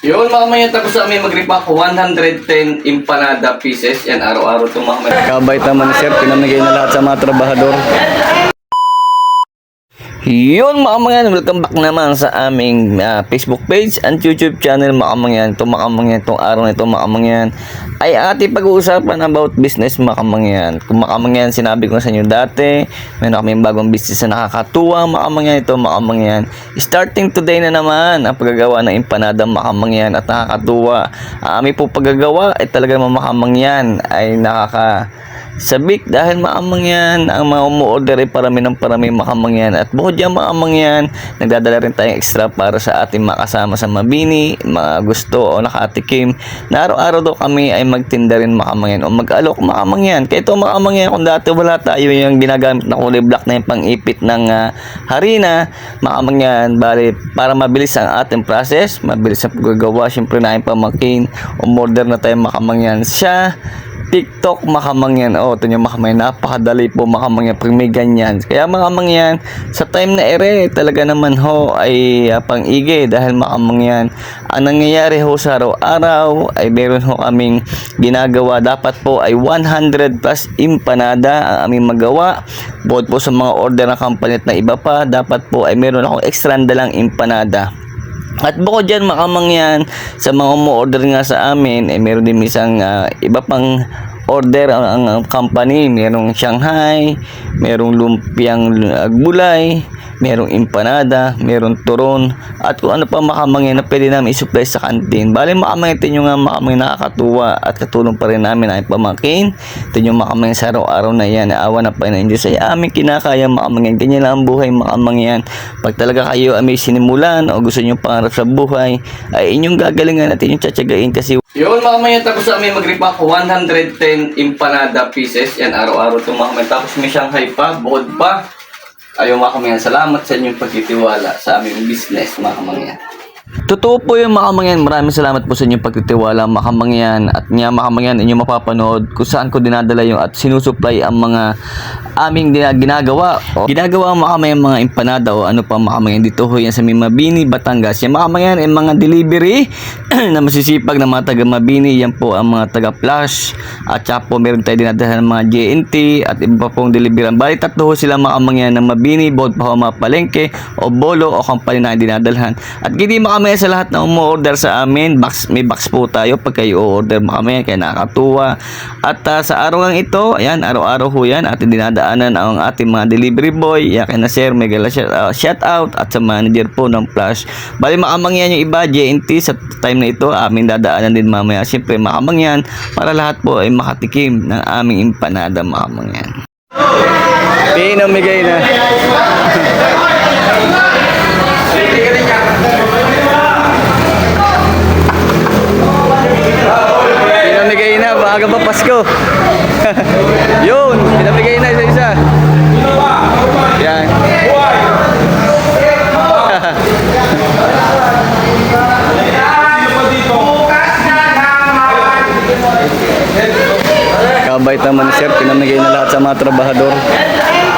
Yun mga mayan, tapos sa amin mag-repack 110 empanada pieces. Yan, araw-araw itong mga mayan. Kabait naman ni sir, pinamigay na lahat sa mga trabahador. Yun mga mga welcome back naman sa aming ah, Facebook page and YouTube channel mga mga yan. Ito mga mga itong araw na ito mga mga ay ating pag-uusapan about business mga mga. Kung mga mga sinabi ko sa inyo dati, meron kami bagong business na nakakatuwa mga mga ito mga mga. Starting today na naman ang paggagawa ng empanada mga mga at nakakatuwa. Ang aming po paggagawa ay talaga mga mga ay nakaka sabik dahil maamang yan ang mga umuorder ay parami ng parami makamang yan. At bukod dyan maamang yan nagdadala rin tayong extra para sa ating makasama sa Mabini mga gusto o nakatikim na araw-araw daw kami ay magtinda rin makamang yan o mag-alok makamang yan. Kaya ito makamang yan kung dati wala tayo yung ginagamit na kulay black na yung pang-ipit ng ah, harina makamang yan. Bali para mabilis ang ating process mabilis ang paggagawa syempre na yung pamakin umorder na tayo makamang yan. Siya TikTok makamangyan. Oh, ito nyo makamangyan. Napakadali po makamangyan pag may ganyan. Kaya makamangyan, sa time na ere, talaga naman ho ay uh, pang-igi dahil makamangyan. Ang nangyayari ho sa araw-araw ay meron ho kaming ginagawa. Dapat po ay 100 plus empanada ang aming magawa. Bukod po sa mga order ng at na iba pa, dapat po ay meron akong extra dalang empanada. At bukod dyan, makamang yan, sa mga umu-order nga sa amin, eh, meron din isang ah, iba pang order ang, ang, company. Merong Shanghai, merong lumpiang ah, gulay, merong empanada, merong turon, at kung ano pa makamangin na pwede namin isupply sa kantin. Bali makamangin ito yung nga makamangin nakakatuwa at katulong pa rin namin ang pamakin. Ito yung makamangin sa araw-araw na yan. Awa na pa na Diyos ay aming kinakaya makamangin. Ganyan lang ang buhay makamangin. Pag talaga kayo ay may sinimulan o gusto nyo pangarap sa buhay, ay inyong gagalingan at inyong tsatsagain kasi yun mga tapos sa amin mag-repack 110 empanada pieces. Yan, araw-araw itong mga. Tapos may Shanghai pa, bukod pa. Ayaw mga kamangyan, salamat sa inyong pagtitiwala sa aming business mga kamangyan. Totoo po yung mga kamangyan. Maraming salamat po sa inyong pagtitiwala mga kamangyan. At nga mga kamangyan, inyong mapapanood kung saan ko dinadala yung at sinusupply ang mga aming ginagawa. O, ginagawa mga kamangyan mga empanada o ano pa mga kamangyan. Dito ho yan sa may Mabini, Batangas. Yung mga kamangyan ay mga delivery na masisipag na mga taga Mabini. Yan po ang mga taga Flash. At saka po meron tayo dinadala ng mga JNT at iba pa pong delivery. Bali tatlo ho sila mga kamangyan ng Mabini, both pa ho mga palengke o bolo o company na dinadalhan. At hindi makamaya sa lahat na umu-order sa amin, box, may box po tayo pag kayo order makamaya kaya nakakatuwa. At ah, sa araw ng ito, ayan, araw-araw ho yan, ating dinadaanan ang ating mga delivery boy, yakin na sir, may gala shout, ah, shout out at sa manager po ng Flash. Bali makamangyan yung iba, JNT sa time na ito, aming dadaanan din mamaya. Siyempre makamangyan para lahat po ay makatikim ng aming empanada makamangyan. Pinamigay na. Pinamigay pa Pasko. Yun, pinamigay na isa-isa. Yan. Kabait naman Sir, pinamigay na lahat sa mga trabahador.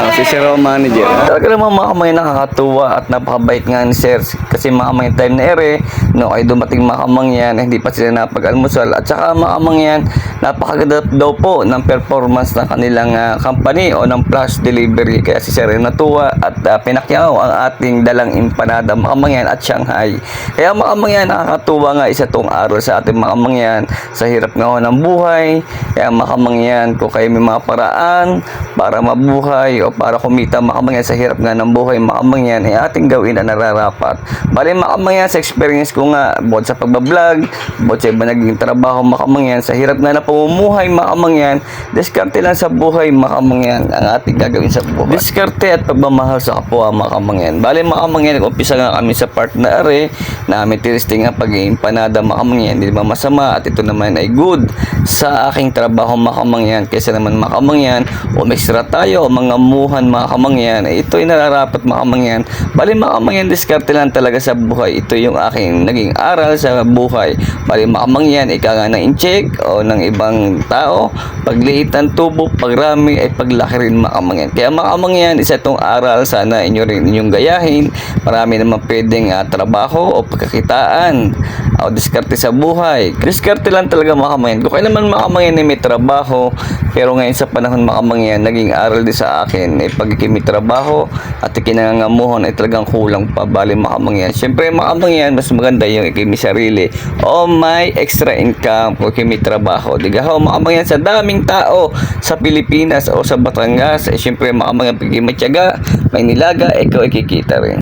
Ah, si Sir ang manager. Talaga naman mga kamay nakakatuwa at napakabait nga ni Sir. Kasi mga kamay time na ere, no, ay dumating mga kamang yan, hindi pa sila napag-almusal. At saka mga kamang yan, napakaganda daw po ng performance ng kanilang ah, company o ng flash delivery. Kaya si Sir ay natuwa at uh, pinakyaw ang ating dalang empanada mga kamang yan at Shanghai. Kaya mga kamang yan, nakakatuwa nga isa tong araw sa ating mga kamang yan sa hirap nga ng buhay. Kaya mga kamang yan, kung kayo may mga paraan para mabuhay o para kumita makamangyan sa hirap nga ng buhay makamangyan ay ating gawin na nararapat. Bali makamangyan sa experience ko nga bukod sa pagbablog, bukod sa iba naging trabaho makamangyan sa hirap nga na pamumuhay makamangyan, diskarte lang sa buhay makamangyan ang ating gagawin sa buhay. Diskarte at pagmamahal sa kapwa makamangyan. Bali makamangyan, nag-umpisa nga kami sa part na are na may tiristing nga pag-iimpanada makamangyan, hindi ba masama at ito naman ay good sa aking trabaho makamangyan kaysa naman makamangyan o extra tayo mga kabuhan mga kamangyan, ito ay nararapat mga kamangyan. Bali mga kamangyan, diskarte lang talaga sa buhay. Ito yung aking naging aral sa buhay. Bali mga kamangyan, ika nga ng incheck o ng ibang tao, pagliit ng tubo, pagrami ay paglaki rin mga kamangyan. Kaya mga kamangyan, isa itong aral, sana inyo rin inyong gayahin. Marami naman pwedeng ah, trabaho o pagkakitaan o diskarte sa buhay. Diskarte lang talaga mga kamangyan. Kung kayo naman mga kamangyan ay may trabaho, pero ngayon sa panahon mga kamangyan, naging aral din sa akin, eh, pag ikimi trabaho at ikinangangamuhon ay talagang kulang pa. Bali mga kamangyan. Siyempre mga kamangyan, mas maganda yung ikimi sarili o may extra income kung ikimi trabaho. Diga ho mga kamangyan, sa daming tao sa Pilipinas o sa Batangas, eh, siyempre mga kamangyan, pag ikimi tiyaga, may nilaga, ikaw ay kikita rin.